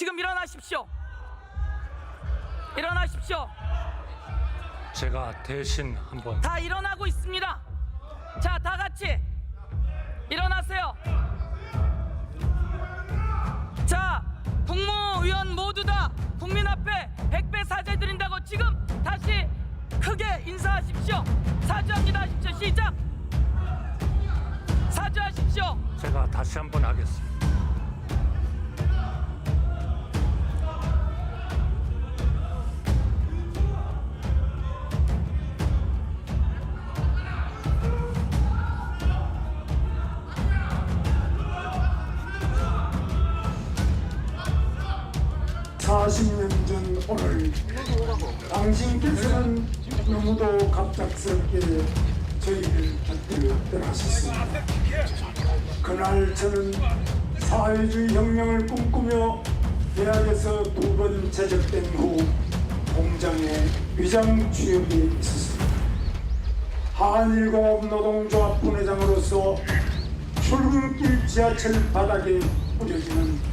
지금 일어나십시오. 일어나십시오. 제가 대신 한번 다 일어나고 있습니다. 자, 다 같이 일어나세요. 자, 국무위원 모두 다 국민 앞에 백배 사죄 드린다고 지금 다시 크게 인사하십시오. 사죄합니다 하십시오. 시작. 사죄하십시오. 제가 다시 한번 하겠습니다. 사십 년전 오늘 당신께서는 너무도 갑작스럽게 저희를 곁을 떠나셨습니다. 그날 저는 사회주의 혁명을 꿈꾸며 대학에서 두 번 제적된 후 공장에 위장 취업에 있었습니다. 한일공업 노동조합 분회장으로서 출근길 지하철 바닥에 뿌려지는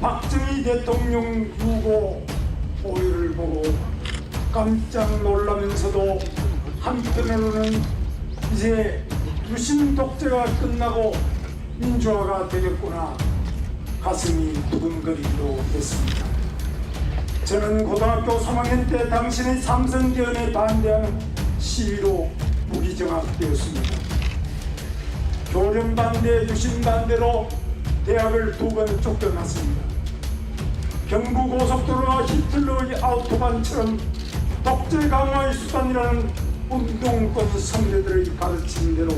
박정희 대통령 유고 오유를 보고 깜짝 놀라면서도 한편으로는 이제 유신 독재가 끝나고 민주화가 되겠구나 가슴이 두근거리기도 했습니다. 저는 고등학교 3학년 때 당신의 삼성개헌에 반대하는 시위로 무기정학되었습니다. 교련 반대, 유신 반대로 대학을 두 번 쫓겨났습니다. 경부고속도로와 히틀러의 아우토반처럼 독재 강화의 수단이라는 운동권 선배들의 가르친 대로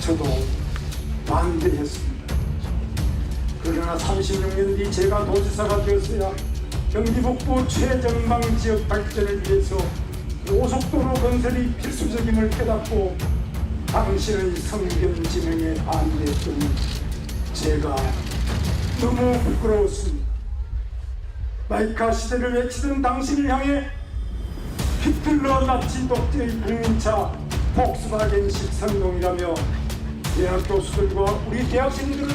저도 반대했습니다. 그러나 36년 뒤 제가 도지사가 되었어야 경기 북부 최전방 지역 발전을 위해서 고속도로 건설이 필수적임을 깨닫고 당신의 성견 지명에 반대했더니 제가 너무 부끄러웠습니다. 마이카 시대를 외치던 당신을 향해 히틀러 나치 독재의 국민차 폭스바겐식 선동이라며 대학 교수들과 우리 대학생들은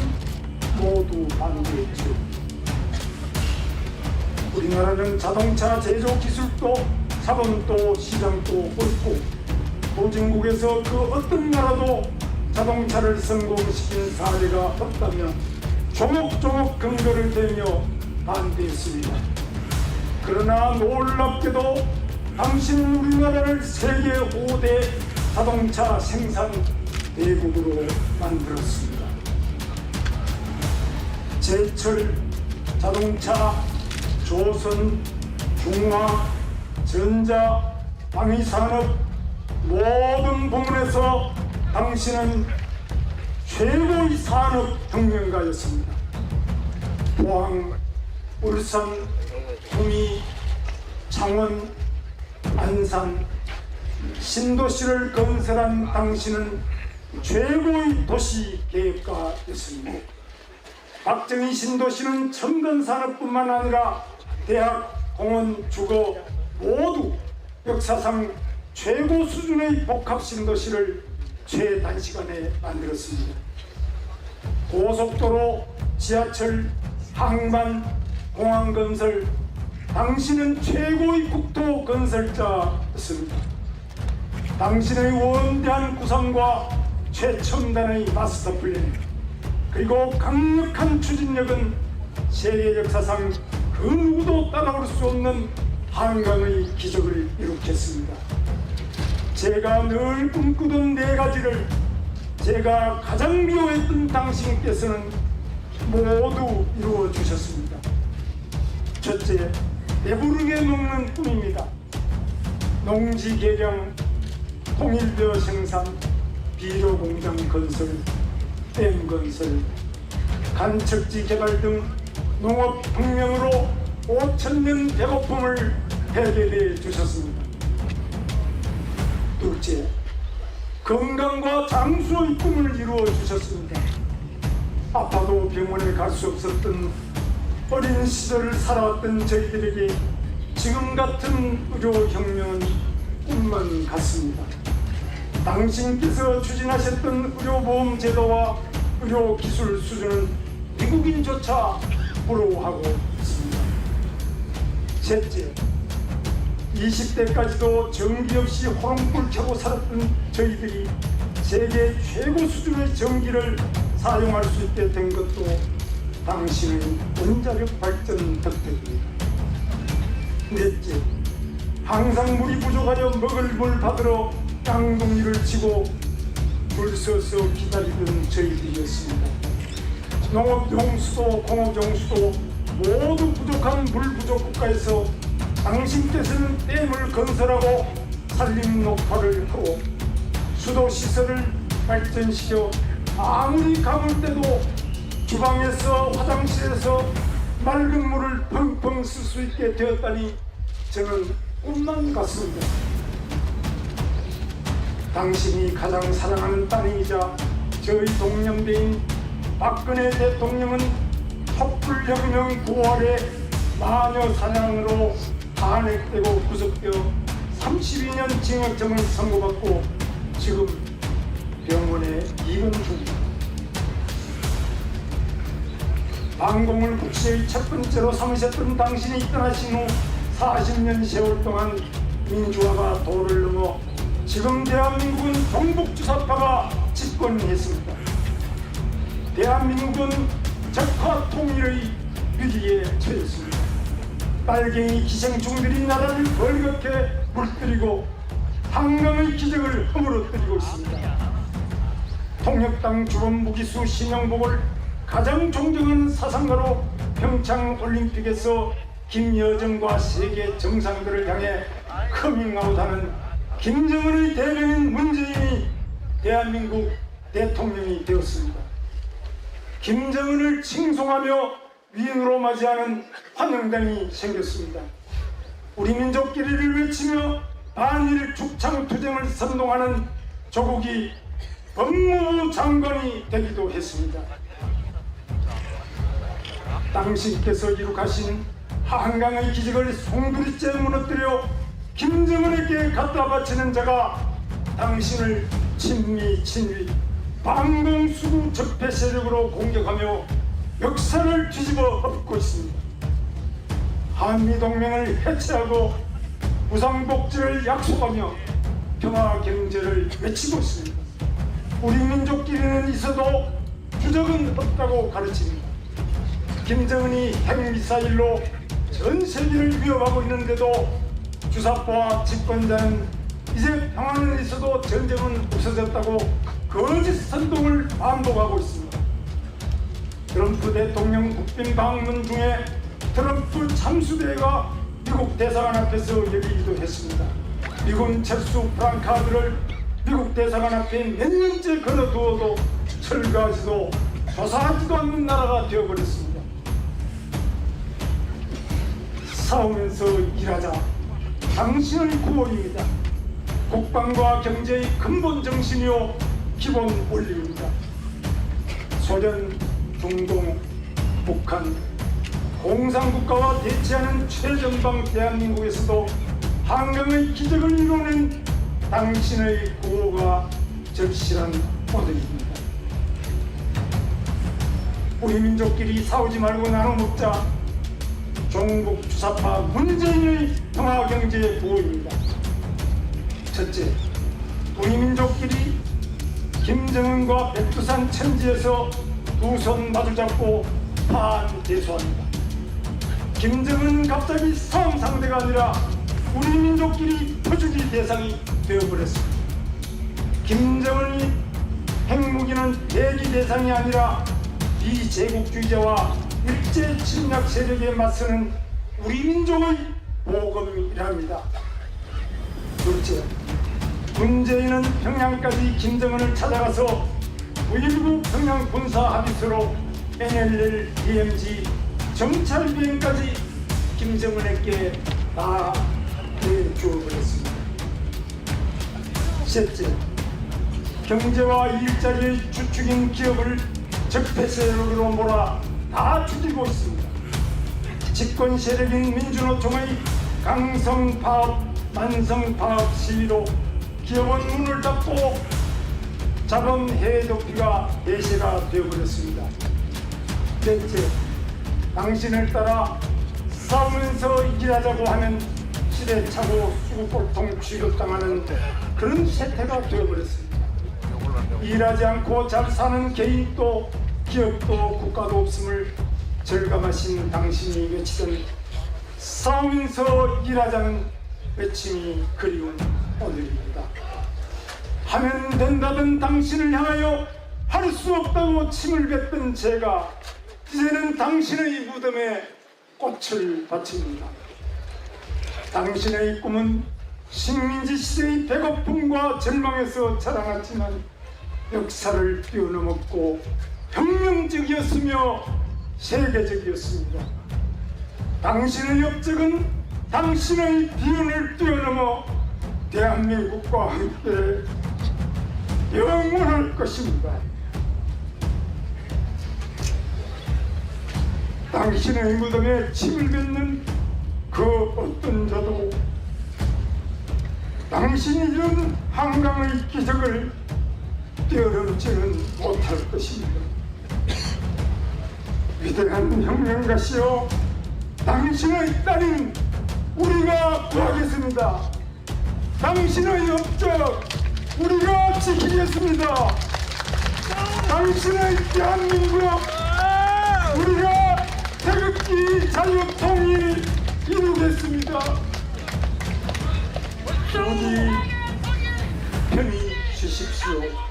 모두 반대했죠. 우리나라는 자동차 제조 기술도 자본도 시장도 옳고 보증국에서 그 어떤 나라도 자동차를 성공시킨 사례가 없다면 조목조목 근거를 대며 반대했습니다. 그러나 놀랍게도 당신은 우리나라를 세계 5대 자동차 생산 대국으로 만들었습니다. 제철, 자동차, 조선, 중화, 전자, 방위산업 모든 부문에서 당신은 최고의 산업 혁명가였습니다. 포항, 울산, 구미, 창원, 안산, 신도시를 건설한 당신은 최고의 도시 계획가였습니다. 박정희 신도시는 첨단 산업뿐만 아니라 대학, 공원, 주거 모두 역사상 최고 수준의 복합 신도시를 최단시간에 만들었습니다. 고속도로, 지하철, 항만, 공항 건설, 당신은 최고의 국토 건설자였습니다. 당신의 원대한 구상과 최첨단의 마스터 플랜, 그리고 강력한 추진력은 세계 역사상 그 누구도 따라올 수 없는 한강의 기적을 일으켰습니다. 제가 늘 꿈꾸던 네 가지를 제가 가장 미워했던 당신께서는 모두 이루어 주셨습니다. 첫째, 배부르게 먹는 꿈입니다. 농지 개량, 통일벼 생산, 비료 공장 건설, 댐 건설, 간척지 개발 등 농업 혁명으로 5천년 배고픔을 해결해 주셨습니다. 둘째, 건강과 장수의 꿈을 이루어 주셨습니다. 아파도 병원에 갈 수 없었던 어린 시절을 살아왔던 저희들에게 지금 같은 의료 혁명은 꿈만 같습니다. 당신께서 추진하셨던 의료보험 제도와 의료 기술 수준은 미국인조차 부러워하고 셋째, 20대까지도 전기 없이 호롱불 켜고 살았던 저희들이 세계 최고 수준의 전기를 사용할 수 있게 된 것도 당신의 원자력 발전 덕택입니다. 넷째, 항상 물이 부족하여 먹을 물 받으러 깡동이를 치고 줄 서서 기다리던 저희들이었습니다. 농업 용수도 공업 용수도 모두 부족한 물 부족 국가에서 당신께서는 댐을 건설하고 산림 녹화를 하고 수도 시설을 발전시켜 아무리 가물 때도 주방에서 화장실에서 맑은 물을 펑펑 쓸 수 있게 되었다니 저는 꿈만 같습니다. 당신이 가장 사랑하는 따님이자 저희 동년배인 박근혜 대통령은 촛불혁명 9월에 마녀 사냥으로 탄핵되고 구속되어 32년 징역형을 선고받고 지금 병원에 입원 중입니다. 방공을 국시의 첫 번째로 삼으셨던 당신이 떠나신 후 40년 세월 동안 민주화가 도를 넘어 지금 대한민국은 동북주사파가 집권했습니다. 대한민국은 적화 통일의 위기에 처했습니다. 빨갱이 기생충들이 나라를 벌겋게 물들이고 한강의 기적을 허물어뜨리고 있습니다. 통역당 주범 무기수 신영복을 가장 존경하는 사상가로 평창 올림픽에서 김여정과 세계 정상들을 향해 커밍아웃하는 김정은의 대변인 문재인이 대한민국 대통령이 되었습니다. 김정은을 칭송하며 위인으로 맞이하는 환영단이 생겼습니다. 우리 민족끼리를 외치며 반일 죽창 투쟁을 선동하는 조국이 법무부 장관이 되기도 했습니다. 당신께서 이룩하신 한강의 기적을 송두리째 무너뜨려 김정은에게 갖다 바치는 자가 당신을 친미 친위 방공수구 적폐 세력으로 공격하며 역사를 뒤집어 엎고 있습니다. 한미동맹을 해체하고 무상복지를 약속하며 평화 경제를 외치고 있습니다. 우리 민족끼리는 있어도 주적은 없다고 가르칩니다. 김정은이 핵미사일로 전 세계를 위협하고 있는데도 주사파와 집권자는 이제 평화는 있어도 전쟁은 없어졌다고 거짓 선동을 반복하고 있습니다. 트럼프 대통령 국빈 방문 중에 트럼프 참수대가 미국 대사관 앞에서 열리기도 했습니다. 미군 철수 프랑카드를 미국 대사관 앞에 몇 년째 걸어두어도 철거하지도 조사하지도 않는 나라가 되어버렸습니다. 싸우면서 일하자. 당신의 구호입니다. 국방과 경제의 근본 정신이요 기본 원리입니다. 소련, 중동, 북한, 공산국가와 대치하는 최전방 대한민국에서도 한강의 기적을 이뤄낸 당신의 구호가 절실한 오늘입니다. 우리 민족끼리 싸우지 말고 나눠 먹자. 종북 주사파 문재인의 평화 경제 구호입니다. 첫째, 우리 민족끼리 김정은과 백두산 천지에서 두 손 마주잡고 반대소합니다. 김정은 갑자기 싸움 상대가 아니라 우리 민족끼리 퍼주기 대상이 되어버렸습니다. 김정은이 핵무기는 대기 대상이 아니라 비제국주의자와 일제 침략 세력에 맞서는 우리 민족의 모범이랍니다. 둘째, 문재인은 평양까지 김정은을 찾아가서 9.19 평양 군사 합의서로 NLL, DMZ, 정찰 비행까지 김정은에게 다 내주어버렸습니다. 셋째, 경제와 일자리의 주축인 기업을 적폐 세력으로 몰아 다 죽이고 있습니다. 집권 세력인 민주노총의 강성 파업, 만성 파업 시위로 기업은 문을 닫고 자본 도피가 대세가 되어버렸습니다. 넷째, 당신을 따라 싸우면서 일하자고 하면 시대차고 수고골통 취급당하는 그런 세태가 되어버렸습니다. 일하지 않고 잘 사는 개인도 기업도 국가도 없음을 절감하신 당신이 외치던 싸우면서 일하자는 외침이 그리운 오늘입니다. 하면 된다던 당신을 향하여 할 수 없다고 침을 뱉던 제가 이제는 당신의 무덤에 꽃을 바칩니다. 당신의 꿈은 식민지 시대의 배고픔과 절망에서 자라났지만 역사를 뛰어넘었고 혁명적이었으며 세계적이었습니다. 당신의 업적은 당신의 비운을 뛰어넘어 대한민국과 함께 영원할 것입니다. 당신의 무덤에 침을 뱉는 그 어떤 자도 당신이 이룬 한강의 기적을 뛰어넘지는 못할 것입니다. 위대한 혁명가시여 당신의 딸인 우리가 구하겠습니다. 당신의 업적 우리가 지키겠습니다. 당신의 대한민국 우리가 태극기 자유 통일 이루겠습니다. 부디 편히 쉬십시오.